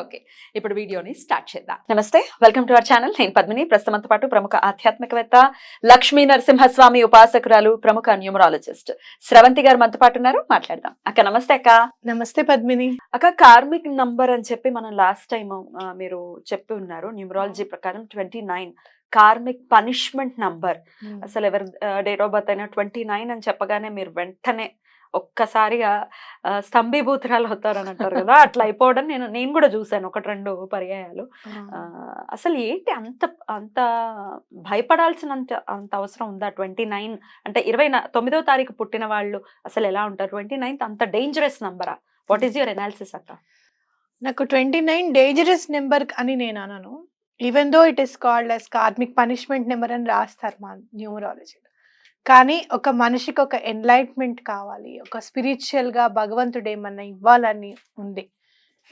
Okay ఇప్పుడు వీడియోని start చేద్దాం. నమస్తే వెల్కమ్ టు అవర్ ఛానల్. నేను పద్మిని. ప్రస్తుతంతో పాటు ప్రముఖ ఆధ్యాత్మికవేత్త లక్ష్మీ నరసింహస్వామి ఉపాసకురాలు ప్రముఖ న్యూమరాలజిస్ట్ స్రవంతి గారు మనతో పాటు ఉన్నారు. మాట్లాడదాం. అక్క నమస్తే అక్క. నమస్తే పద్మిని. అక్క కార్మిక్ నంబర్ అని చెప్పి మనం లాస్ట్ టైం మీరు చెప్పి ఉన్నారు. న్యూమరాలజీ ప్రకారం twenty nine. Karmic punishment number. అసలు ఎవరి డేట్ ఆఫ్ బర్త్ అయినా ట్వంటీ నైన్ అని చెప్పగానే మీరు వెంటనే ఒక్కసారిగా స్తంభీభూతురాలు అవుతారని అంటారు కదా! అట్లా అయిపోవడం నేను నేను కూడా చూశాను ఒకటి రెండు పర్యాయాలు. అసలు ఏంటి అంత అంత భయపడాల్సినంత అంత అవసరం ఉందా? ట్వంటీ నైన్ అంటే ఇరవై తొమ్మిదో తారీఖు పుట్టిన వాళ్ళు అసలు ఎలా ఉంటారు? ట్వంటీ నైన్త్ అంత డేంజరస్ నంబరా వాట్ ఈస్ యువర్ ఎనాలిసిస్ అక్క? నాకు ట్వంటీ నైన్ డేంజరస్ నెంబర్ అని నేను అనను. Even though it is called as karmic punishment number అని రాస్తారు మా న్యూమరాలజీ కానీ ఒక మనిషికి ఒక ఎన్లైట్మెంట్ కావాలి. ఒక spiritual గా భగవంతుడు ఏమన్నా ఇవ్వాలని ఉంది.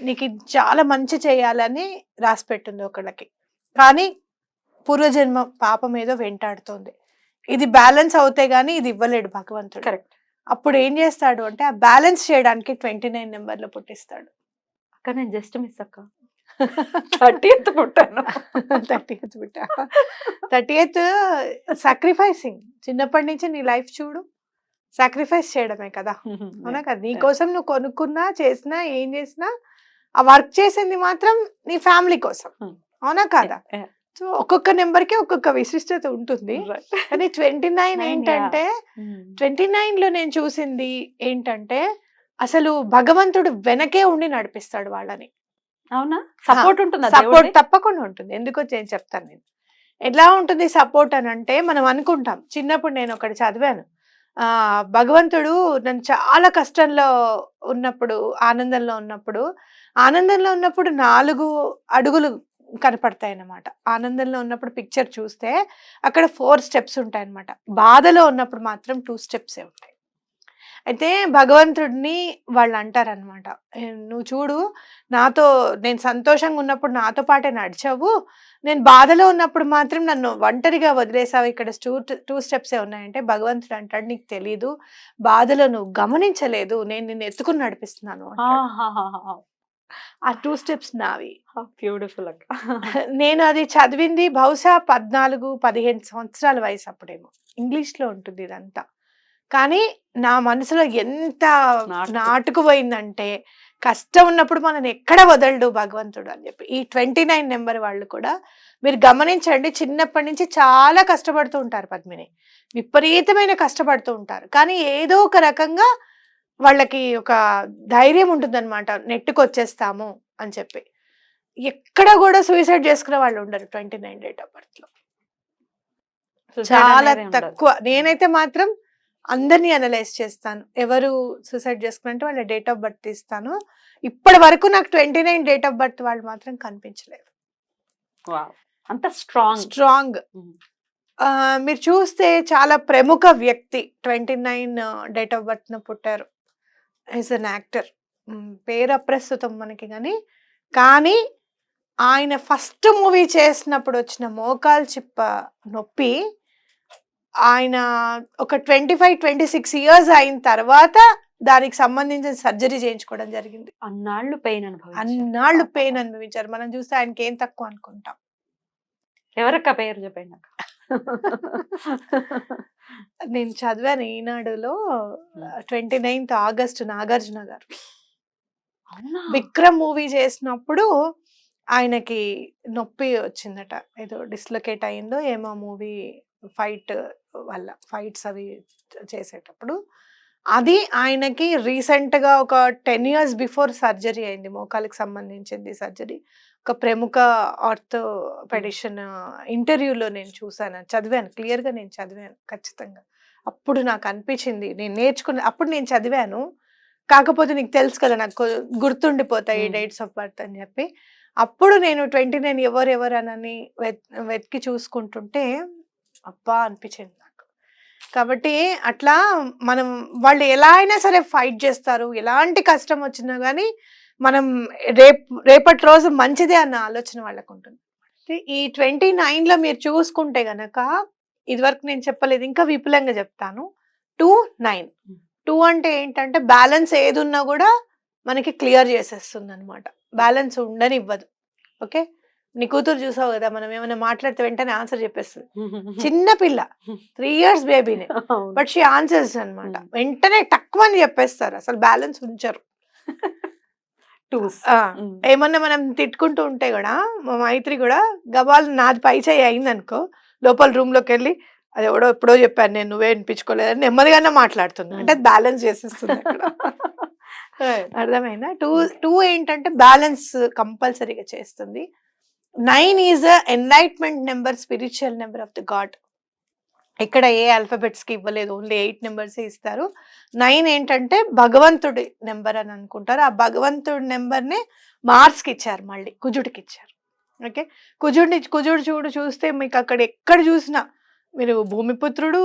నీకు ఇది చాలా మంచి చేయాలని రాసి పెట్టింది ఒకళ్ళకి. కానీ పూర్వజన్మ పాపం ఏదో వెంటాడుతోంది. ఇది బ్యాలెన్స్ అవుతే గానీ ఇది ఇవ్వలేడు భగవంతుడు. కరెక్ట్ అప్పుడు ఏం చేస్తాడు అంటే ఆ బ్యాలెన్స్ చేయడానికి ట్వంటీ నైన్ నెంబర్లు పుట్టిస్తాడు. అక్క నేను జస్ట్ మిస్ అక్క. థర్టీన్త్ పుట్టాను. థర్టీ ఎయిత్ బిడ్డ థర్టీ ఎయిత్ సాక్రిఫైసింగ్ చిన్నప్పటి నుంచి నీ లైఫ్ చూడు సాక్రిఫైస్ చేయడమే కదా. అవునా కదా? నీ కోసం నువ్వు కొనుక్కున్నా చేసినా ఏం చేసినా ఆ వర్క్ చేసింది మాత్రం నీ ఫ్యామిలీ కోసం. Hmm. అవునా కదా. సో ఒక్కొక్క నెంబర్కి ఒక్కొక్క విశిష్టత ఉంటుంది. కానీ ట్వంటీ నైన్ ఏంటంటే Hmm. ట్వంటీ నైన్లో నేను చూసింది ఏంటంటే అసలు భగవంతుడు వెనకే ఉండి నడిపిస్తాడు వాళ్ళని. అవునా? సపోర్ట్ ఉంటుందా సపోర్ట్? తప్పకుండా ఉంటుంది. ఎందుకో నేను చెప్తాను నేను. ఎలా ఉంటుంది సపోర్ట్ అని అంటే మనం అనుకుంటాం. చిన్నప్పుడు నేను ఒకటి చదివాను. ఆ భగవంతుడు నన్ను చాలా కష్టంలో ఉన్నప్పుడు ఆనందంలో ఉన్నప్పుడు ఆనందంలో ఉన్నప్పుడు నాలుగు అడుగులు కనపడతాయి అన్నమాట ఆనందంలో ఉన్నప్పుడు పిక్చర్ చూస్తే అక్కడ ఫోర్ స్టెప్స్ ఉంటాయి అన్నమాట బాధలో ఉన్నప్పుడు మాత్రం టూ స్టెప్స్ ఉంటాయి. అయితే భగవంతుడిని వాళ్ళు అంటారనమాట నువ్వు చూడు నాతో నేను సంతోషంగా ఉన్నప్పుడు నాతో పాటే నడిచావు. నేను బాధలో ఉన్నప్పుడు మాత్రం నన్ను ఒంటరిగా వదిలేసావు. ఇక్కడ టూ టూ స్టెప్సే ఉన్నాయంటే భగవంతుడు అంటాడు నీకు తెలీదు బాధలో నువ్వు గమనించలేదు. నేను నిన్ను ఎత్తుకుని నడిపిస్తున్నాను. ఆ టూ స్టెప్స్ నావి. బ్యూటిఫుల్ అక్క. నేను అది చదివింది బహుశా పద్నాలుగు పదిహేను సంవత్సరాల వయసు అప్పుడేమో. ఇంగ్లీష్లో ఉంటుంది ఇదంతా. కానీ నా మనసులో ఎంత నాటుకు. నాటుకుపోయిందంటే కష్టం ఉన్నప్పుడు మనని ఎక్కడ వదలడు భగవంతుడు అని చెప్పి. ఈ ట్వంటీ నైన్ నెంబర్ వాళ్ళు కూడా మీరు గమనించండి చిన్నప్పటి నుంచి చాలా కష్టపడుతూ ఉంటారు పద్మిని. విపరీతమైన కష్టపడుతూ ఉంటారు. కానీ ఏదో ఒక రకంగా వాళ్ళకి ఒక ధైర్యం ఉంటుందన్నమాట. నెట్టుకు వచ్చేస్తాము అని చెప్పి. ఎక్కడ కూడా సూసైడ్ చేసుకునే వాళ్ళు ఉండరు ట్వంటీ నైన్ డేట్ ఆఫ్ బర్త్లో Suicide చాలా. తక్కువ. నేనైతే మాత్రం అందరినీ అనలైజ్ చేస్తాను. ఎవరు సూసైడ్ చేసుకున్నంటే వాళ్ళ డేట్ ఆఫ్ బర్త్ ఇస్తాను. ఇప్పటి వరకు నాకు twenty nine date of birth వాళ్ళు మాత్రం కనిపించలేదు. అంత స్ట్రాంగ్. స్ట్రాంగ్. మీరు చూస్తే చాలా ప్రముఖ వ్యక్తి twenty nine date of birth పుట్టారు. ఈజ్ అన్ యాక్టర్ పేరు అప్రస్తుతం మనకి కానీ కానీ ఆయన ఫస్ట్ మూవీ చేసినప్పుడు వచ్చిన మోకాల్ చిప్ప నొప్పి ఆయన ఒక twenty five twenty six years అయిన తర్వాత దానికి సంబంధించిన సర్జరీ చేయించుకోవడం జరిగింది. అన్నాళ్ళు పెయిన్ అనుభవం అన్నాళ్ళు పెయిన్ అనుభవించారు. మనం చూస్తే ఆయనకి ఏం తక్కువ అనుకుంటాం. ఎవరక్క పేరు చెప్పండి అక్క? నేను చదివాను ఈనాడులో ట్వంటీ నైన్త్ ఆగస్ట్ నాగార్జున గారు? విక్రమ్ మూవీ చేసినప్పుడు ఆయనకి నొప్పి వచ్చిందట. ఏదో డిస్లొకేట్ అయిందో ఏమో మూవీ ఫైట్ వల్ల ఫైట్స్ అవి చేసేటప్పుడు. అది ఆయనకి recent గా ఒక టెన్ ఇయర్స్ బిఫోర్ సర్జరీ అయింది మోకాలికి సంబంధించింది సర్జరీ. ఒక ప్రముఖ ఆర్థోపెడిషన్ ఇంటర్వ్యూలో నేను చూసాను చదివాను clear గా నేను చదివాను ఖచ్చితంగా. అప్పుడు నాకు అనిపించింది నేను నేర్చుకున్న అప్పుడు నేను చదివాను. కాకపోతే నీకు తెలుసు కదా నాకు గుర్తుండిపోతాయి. డేట్స్ ఆఫ్ బర్త్ అని చెప్పి. అప్పుడు నేను ట్వంటీ నైన్ ఎవరు ఎవరు అని వెత్- వెతికి చూసుకుంటుంటే అబ్బా అనిపించింది నాకు. కాబట్టి అట్లా మనం వాళ్ళు ఎలా అయినా సరే ఫైట్ చేస్తారు. ఎలాంటి కష్టం వచ్చినా కానీ మనం రేపు రేపటి రోజు మంచిదే అన్న ఆలోచన వాళ్ళకు ఉంటుంది. ఈ ట్వంటీ లో మీరు చూసుకుంటే గనక ఇదివరకు నేను చెప్పలేదు ఇంకా విపులంగా చెప్తాను. Two nine. టూ అంటే ఏంటంటే బ్యాలెన్స్ ఏది ఉన్నా కూడా మనకి క్లియర్ చేసేస్తుంది అనమాట బ్యాలెన్స్ ఉండనివ్వదు. ఓకే? నీ కూతురు చూసావు కదా మనం ఏమైనా మాట్లాడితే వెంటనే ఆన్సర్ చెప్పేస్తుంది. చిన్న పిల్ల త్రీ ఇయర్స్ బేబీనే. బట్ షీ ఆన్సర్స్ అన్నమాట. Hmm. వెంటనే తక్కువ అని చెప్పేస్తారు అసలు బ్యాలెన్స్ ఉంచరు. ఏమన్నా మనం తిట్టుకుంటూ ఉంటే కూడా మా మైత్రి కూడా గబాల్ నాది పై చేయి అయింది అనుకో లోపల రూమ్లోకి వెళ్ళి అది ఎవడో ఎప్పుడో చెప్పాను నేను నువ్వే వినిపించుకోలేదని నెమ్మదిగానే మాట్లాడుతుంది. అంటే బ్యాలెన్స్ చేసేస్తుంది అర్థమైందా? టూ టూ ఏంటంటే బ్యాలెన్స్ కంపల్సరీగా చేస్తుంది. Nine is enlightenment number spiritual number of the god ఇక్కడ ఏ alphabets కి ఇవ్వలేదు ఓన్లీ ఎయిట్ నెంబర్స్ ఇస్తారు. నైన్ ఏంటంటే భగవంతుడి నెంబర్ అని అనుకుంటారు. ఆ భగవంతుడి నెంబర్ని మార్స్కి ఇచ్చారు మళ్ళీ కుజుడికి ఇచ్చారు. ఓకే కుజుడిని కుజుడు చూడు చూస్తే మీకు అక్కడ ఎక్కడ చూసినా మీరు భూమిపుత్రుడు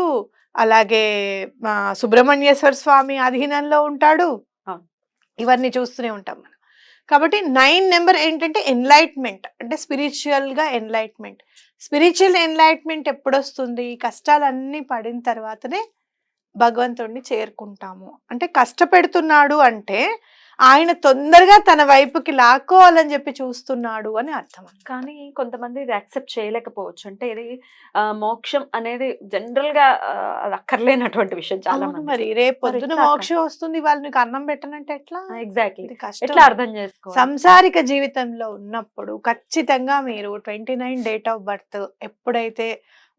అలాగే సుబ్రహ్మణ్యేశ్వర స్వామి అధీనంలో ఉంటాడు. ఇవన్నీ చూస్తూనే ఉంటాం మనం. కాబట్టి నైన్ నెంబర్ ఏంటంటే ఎన్లైట్మెంట్ అంటే స్పిరిచువల్గా ఎన్లైట్మెంట్. Spiritual enlightenment ఎప్పుడొస్తుంది? కష్టాలన్నీ పడిన తర్వాతనే భగవంతుడిని చేరుకుంటాము. అంటే కష్టపెడుతున్నాడు అంటే ఆయన తొందరగా తన వైపుకి లాక్కోవాలని చెప్పి చూస్తున్నాడు అని అర్థం కానీ కొంతమంది ఇది యాక్సెప్ట్ చేయలేకపోవచ్చు. అంటే ఇది మోక్షం అనేది జనరల్గా అక్కర్లేనటువంటి విషయం చాలా మరి రేపు పొద్దున? మోక్షం వస్తుంది వాళ్ళు నీకు అన్నం పెట్టనంటే ఎట్లా? ఎగ్జాక్ట్లీ ఎట్లా అర్థం చేసుకోవాలి? సంసారిక జీవితంలో ఉన్నప్పుడు ఖచ్చితంగా మీరు twenty nine date of birth ఎప్పుడైతే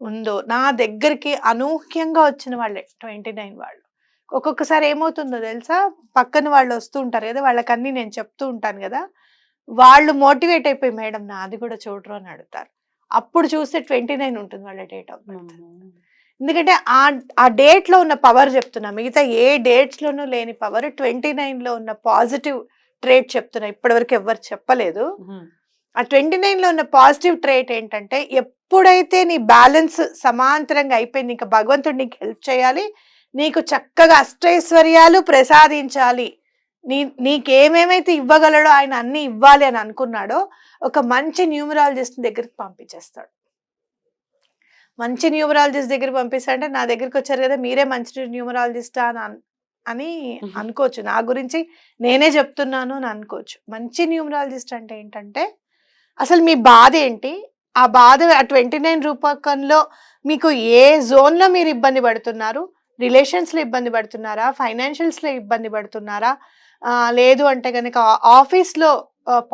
ఉందో నా దగ్గరికి అనూహ్యంగా వచ్చిన వాళ్ళే ట్వంటీ నైన్ వాళ్ళు. ఒక్కొక్కసారి ఏమవుతుందో తెలుసా పక్కన వాళ్ళు వస్తూ ఉంటారు కదా వాళ్ళకన్నీ నేను చెప్తూ ఉంటాను కదా వాళ్ళు మోటివేట్ అయిపోయి మేడం నాది కూడా చూడరు అని అడుగుతారు అప్పుడు చూస్తే ట్వంటీ నైన్ ఉంటుంది వాళ్ళ డేట్ ఆఫ్ బర్త్. ఎందుకంటే ఆ ఆ డేట్లో ఉన్న పవర్ చెప్తున్నా మిగతా ఏ డేట్స్ లోనూ లేని పవర్ ట్వంటీ నైన్లో ఉన్న పాజిటివ్ ట్రేట్ చెప్తున్నా ఇప్పటివరకు ఎవరు చెప్పలేదు. ఆ ట్వంటీ నైన్లో ఉన్న పాజిటివ్ ట్రేట్ ఏంటంటే ఎప్పుడైతే నీ బ్యాలెన్స్ సమాంతరంగా అయిపోయింది ఇంకా భగవంతుడు నీకు హెల్ప్ చేయాలి నీకు చక్కగా అష్టైశ్వర్యాలు ప్రసాదించాలి. నీ నీకేమేమైతే ఇవ్వగలడో ఆయన అన్ని ఇవ్వాలి అని అనుకున్నాడో ఒక మంచి న్యూమరాలజిస్ట్ దగ్గరికి పంపించేస్తాడు. మంచి న్యూమరాలజిస్ట్ దగ్గర పంపిస్తాడంటే నా దగ్గరికి వచ్చారు కదా మీరే మంచి న్యూమరాలజిస్టా అని అన్- అని. అనుకోవచ్చు. నా గురించి నేనే చెప్తున్నాను అని అనుకోవచ్చు. మంచి న్యూమరాలజిస్ట్ అంటే ఏంటంటే అసలు మీ బాధ ఏంటి? ఆ బాధ ఆ ట్వంటీ నైన్ రూపకంలో మీకు ఏ జోన్లో మీరు ఇబ్బంది పడుతున్నారు? రిలేషన్స్లో ఇబ్బంది పడుతున్నారా? ఫైనాన్షియల్స్లో ఇబ్బంది పడుతున్నారా? లేదు అంటే కనుక ఆఫీస్లో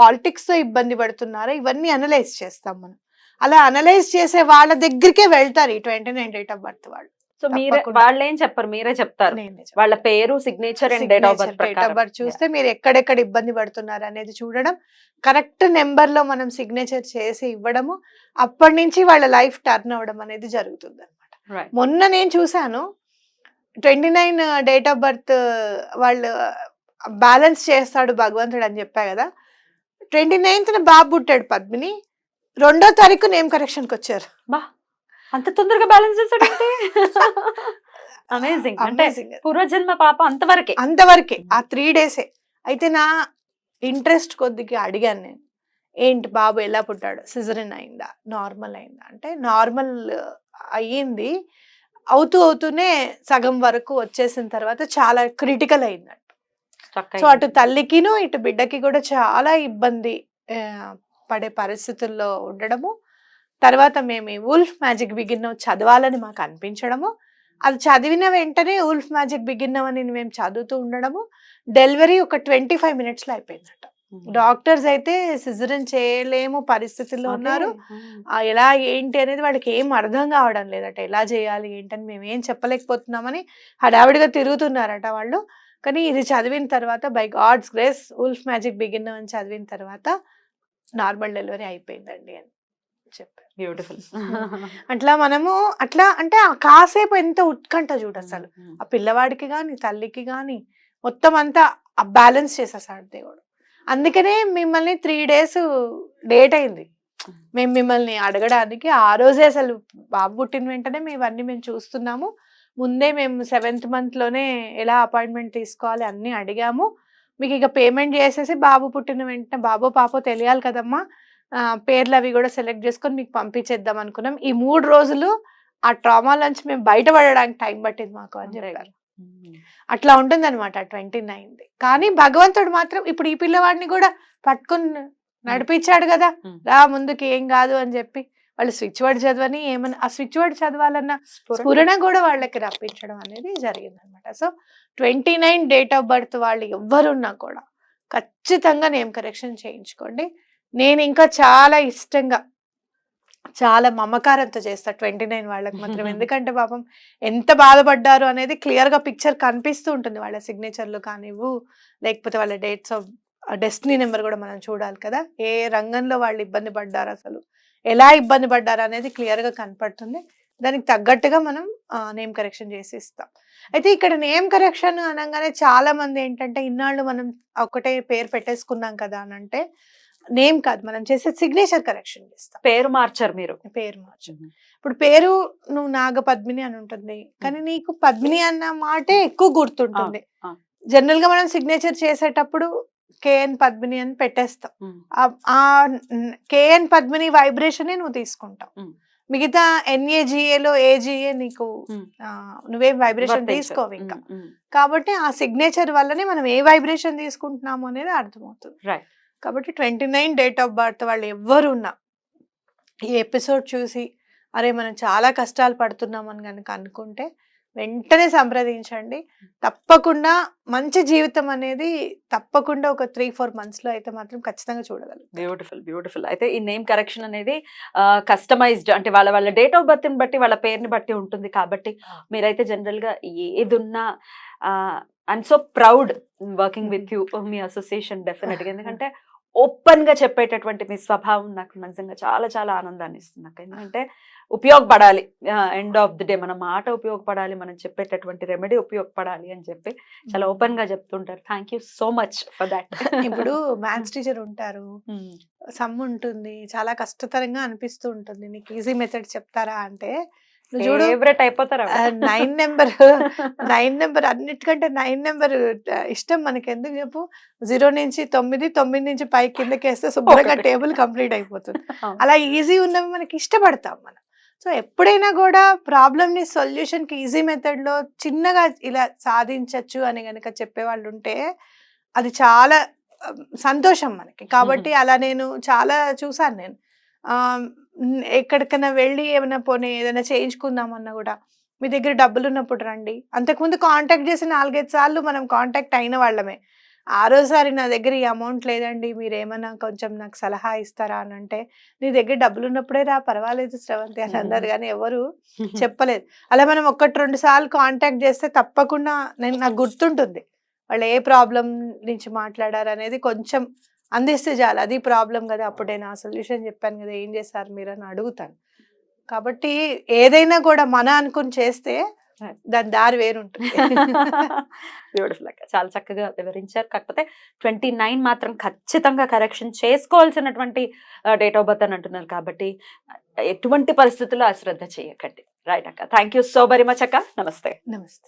పాలిటిక్స్తో ఇబ్బంది పడుతున్నారా? ఇవన్నీ అనలైజ్ చేస్తాం మనం. అలా అనలైజ్ చేసే వాళ్ళ దగ్గరికే వెళ్తారు ఈ twenty nine date of birth వాళ్ళు. సో మీరే. వాళ్ళు ఏం చెప్పరు? మీరే చెప్తారు. వాళ్ళ పేరు signature and date of birth date of birth చూస్తే మీరు ఎక్కడెక్కడ ఇబ్బంది పడుతున్నారు అనేది చూడడం కరెక్ట్ నెంబర్లో మనం సిగ్నేచర్ చేసి ఇవ్వడము అప్పటి నుంచి వాళ్ళ లైఫ్ టర్న్ అవ్వడం అనేది జరుగుతుంది అనమాట. మొన్న నేను చూశాను twenty nine date of birth వాళ్ళు బ్యాలెన్స్ చేస్తాడు భగవంతుడు అని చెప్పా కదా. ట్వంటీ నైన్త్ బాబు పుట్టాడు పద్మిని. రెండో తారీఖు నేమ్ కరెక్షన్కి వచ్చారు. బా! అంత తొందరగా బ్యాలెన్స్ చేసాడంటే అమేజింగ్ అంటే. పూర్వజన్మ పాప అంతవరకే. అంతవరకే. ఆ త్రీ డేసే అయితే నా ఇంట్రెస్ట్ కొద్దిగా అడిగాను నేను. ఏంటి బాబు ఎలా పుట్టాడు? సిజరిన్ అయిందా? నార్మల్ అయిందా? అంటే నార్మల్ అయ్యింది. అవుతూ అవుతూనే సగం వరకు వచ్చేసిన తర్వాత చాలా క్రిటికల్ అయిందంట సో అటు తల్లికిను ఇటు బిడ్డకి కూడా చాలా ఇబ్బంది పడే పరిస్థితుల్లో ఉండడము. తర్వాత మేము ఈ ఉల్ఫ్ మ్యాజిక్ బిగిన్ చదవాలని మాకు అనిపించడము. అది చదివిన వెంటనే ఉల్ఫ్ మ్యాజిక్ బిగిన్ అని మేము చదువుతూ ఉండడము. డెలివరీ ఒక ట్వంటీ ఫైవ్ మినిట్స్లో అయిపోయిందట. డాక్టర్స్ అయితే సిజరన్ చేయలేము పరిస్థితుల్లో ఉన్నారు. ఎలా ఏంటి అనేది వాళ్ళకి ఏం అర్థం కావడం లేదట. ఎలా చేయాలి ఏంటని మేము ఏం చెప్పలేకపోతున్నామని హడావిడిగా తిరుగుతున్నారట వాళ్ళు. కానీ ఇది చదివిన తర్వాత by God's grace wolf magic begin అని చదివిన తర్వాత నార్మల్ డెలివరీ అయిపోయిందండి అని చెప్పారు. బ్యూటిఫుల్. అట్లా మనము అట్లా అంటే ఆ కాసేపు ఎంత ఉత్కంఠ చూడు అసలు. ఆ పిల్లవాడికి కానీ తల్లికి కానీ మొత్తం అంతా బ్యాలెన్స్ చేసేసాడు దేవుడు. అందుకనే మిమ్మల్ని త్రీ డేస్ డేట్ అయింది. మేము మిమ్మల్ని అడగడానికి ఆ రోజే అసలు బాబు పుట్టిన వెంటనే మేము ఇవన్నీ మేము చూస్తున్నాము. ముందే మేము సెవెంత్ మంత్లోనే ఎలా అపాయింట్మెంట్ తీసుకోవాలి అన్నీ అడిగాము. మీకు ఇక పేమెంట్ చేసేసి బాబు పుట్టిన వెంటనే బాబో పాపో తెలియాలి కదమ్మా. పేర్లు అవి కూడా సెలెక్ట్ చేసుకొని మీకు పంపించేద్దాం అనుకున్నాం. ఈ మూడు రోజులు ఆ ట్రామా నుంచి మేము బయటపడడానికి టైం పట్టింది మాకు అని. చెప్పారు. అట్లా ఉంటుంది అనమాట ట్వంటీ నైన్ది. కానీ భగవంతుడు మాత్రం ఇప్పుడు ఈ పిల్లవాడిని కూడా పట్టుకుని నడిపించాడు కదా. రా ముందుకి ఏం కాదు అని చెప్పి వాళ్ళు స్విచ్ వర్డ్ చదవని ఏమన్నా ఆ స్విచ్ వర్డ్ చదవాలన్న స్ఫురణ. కూడా వాళ్ళకి రప్పించడం అనేది జరిగింది అనమాట so twenty nine date of birth వాళ్ళు ఎవ్వరున్నా కూడా ఖచ్చితంగా నేమ్ కరెక్షన్ చేయించుకోండి. నేను ఇంకా చాలా ఇష్టంగా చాలా మమకారంతో చేస్తా ట్వంటీ నైన్ వాళ్ళకి మాత్రం. ఎందుకంటే పాపం ఎంత బాధపడ్డారు అనేది క్లియర్గా పిక్చర్ కనిపిస్తూ ఉంటుంది వాళ్ళ సిగ్నేచర్లు కానివ్వు లేకపోతే వాళ్ళ డేట్స్ ఆఫ్ డెస్టినీ నెంబర్ కూడా మనం చూడాలి కదా. ఏ రంగంలో వాళ్ళు ఇబ్బంది పడ్డారు అసలు? ఎలా ఇబ్బంది పడ్డారు అనేది క్లియర్గా కనపడుతుంది. దానికి తగ్గట్టుగా మనం నేమ్ కరెక్షన్ చేసి ఇస్తాం అయితే ఇక్కడ నేమ్ కరెక్షన్ అనగానే చాలా మంది ఏంటంటే ఇన్నాళ్ళు మనం ఒకటే పేరు పెట్టేసుకున్నాం కదా అని అంటే నేమ్ కాదు మనం చేసే సిగ్నేచర్ కరెక్షన్ చేస్తాం. పేరు మార్చారు మీరు. పేరు మార్చు ఇప్పుడు పేరు నువ్వు నాగ పద్మిని అని ఉంటుంది కానీ నీకు పద్మిని అన్న మాటే ఎక్కువ గుర్తుంటుంది. జనరల్గా మనం సిగ్నేచర్ చేసేటప్పుడు కేఎన్ పద్మిని అని పెట్టేస్తాం. ఆ- కేఎన్ పద్మిని వైబ్రేషనే నువ్వు తీసుకుంటావు. మిగతా ఎన్ఏజిఏలో ఏజిఏ నీకు నువ్వేం వైబ్రేషన్. తీసుకోవు ఇంకా. కాబట్టి ఆ సిగ్నేచర్ వల్లనే మనం ఏ వైబ్రేషన్ తీసుకుంటున్నాము అనేది అర్థమవుతుంది. Right. కాబట్టి twenty nine date of birth వాళ్ళు ఎవ్వరున్నా ఈ ఎపిసోడ్ చూసి అరే మనం చాలా కష్టాలు పడుతున్నామని కనుక అనుకుంటే వెంటనే సంప్రదించండి. తప్పకుండా మంచి జీవితం అనేది తప్పకుండా ఒక త్రీ ఫోర్ మంత్స్లో అయితే మాత్రం ఖచ్చితంగా చూడగలం బ్యూటిఫుల్ బ్యూటిఫుల్. అయితే ఈ నేమ్ కరెక్షన్ అనేది కస్టమైజ్డ్ అంటే వాళ్ళ వాళ్ళ డేట్ ఆఫ్ బర్త్ని బట్టి వాళ్ళ పేరుని బట్టి ఉంటుంది కాబట్టి మీరైతే జనరల్గా ఏది ఉన్నా and so proud working with you me association డెఫినెట్గా ఎందుకంటే ఓపెన్గా చెప్పేటటువంటి మీ స్వభావం నాకు నిజంగా చాలా చాలా ఆనందాన్ని ఇస్తుంది నాకు. ఎందుకంటే ఉపయోగపడాలి. ఎండ్ ఆఫ్ ది డే మన మాట ఉపయోగపడాలి మనం చెప్పేటటువంటి రెమెడీ ఉపయోగపడాలి అని చెప్పి చాలా ఓపెన్గా చెప్తుంటారు. Thank you so much for that ఇప్పుడు మ్యాథ్స్ టీచర్ ఉంటారు. సమ్ ఉంటుంది. చాలా కష్టతరంగా అనిపిస్తూ ఉంటుంది. నీకు ఈజీ మెథడ్ చెప్తారా అంటే ఫేవరెట్ అయిపోతారు నైన్ నెంబర్ నైన్ నెంబర్ అన్నిటికంటే నైన్ నెంబర్ ఇష్టం మనకి ఎందుకు చెప్పు? జీరో నుంచి తొమ్మిది తొమ్మిది నుంచి పై కిందకి వేస్తే శుభ్రంగా. టేబుల్ కంప్లీట్ అయిపోతుంది. అలా ఈజీ ఉన్నవి మనకి ఇష్టపడతాం మనం. సో ఎప్పుడైనా కూడా ప్రాబ్లమ్ని సొల్యూషన్కి ఈజీ మెథడ్లో చిన్నగా ఇలా సాధించవచ్చు అని గనక చెప్పే వాళ్ళు ఉంటే అది చాలా సంతోషం మనకి. కాబట్టి అలా నేను చాలా చూసాను నేను. ఎక్కడికైనా వెళ్ళి ఏమైనా పోనీ ఏదైనా చేయించుకుందామన్నా కూడా మీ దగ్గర డబ్బులు ఉన్నప్పుడు రండి. అంతకుముందు కాంటాక్ట్ చేసి నాలుగైదు సార్లు మనం కాంటాక్ట్ అయిన వాళ్ళమే. ఆరోసారి నా దగ్గర ఈ అమౌంట్ లేదండి మీరు ఏమైనా కొంచెం నాకు సలహా ఇస్తారా అని అంటే నీ దగ్గర డబ్బులు ఉన్నప్పుడే రా పర్వాలేదు శ్రవంతి అని అన్నారు కానీ ఎవరు చెప్పలేదు. అలా మనం ఒకటి రెండు సార్లు కాంటాక్ట్ చేస్తే తప్పకుండా నేను నాకు గుర్తుంటుంది. వాళ్ళు ఏ ప్రాబ్లం నుంచి మాట్లాడారు అనేది కొంచెం అందిస్తే చాలు. అది ప్రాబ్లం కదా అప్పుడు నేను ఆ సొల్యూషన్ చెప్పాను కదా ఏం చేస్తారు మీరు అని అడుగుతాను. కాబట్టి ఏదైనా కూడా మన అనుకుని చేస్తే. దాని దారి వేరుంటుంది. బ్యూటిఫుల్ అక్క. చాలా చక్కగా వివరించారు. కాకపోతే ట్వంటీ నైన్ మాత్రం ఖచ్చితంగా కరెక్షన్ చేసుకోవాల్సినటువంటి డేట్ ఆఫ్ బర్త్ అని అంటున్నారు కాబట్టి ఎటువంటి పరిస్థితుల్లో అశ్రద్ధ చేయకండి. రైట్ అక్క. Thank you so very much అక్క. నమస్తే. నమస్తే.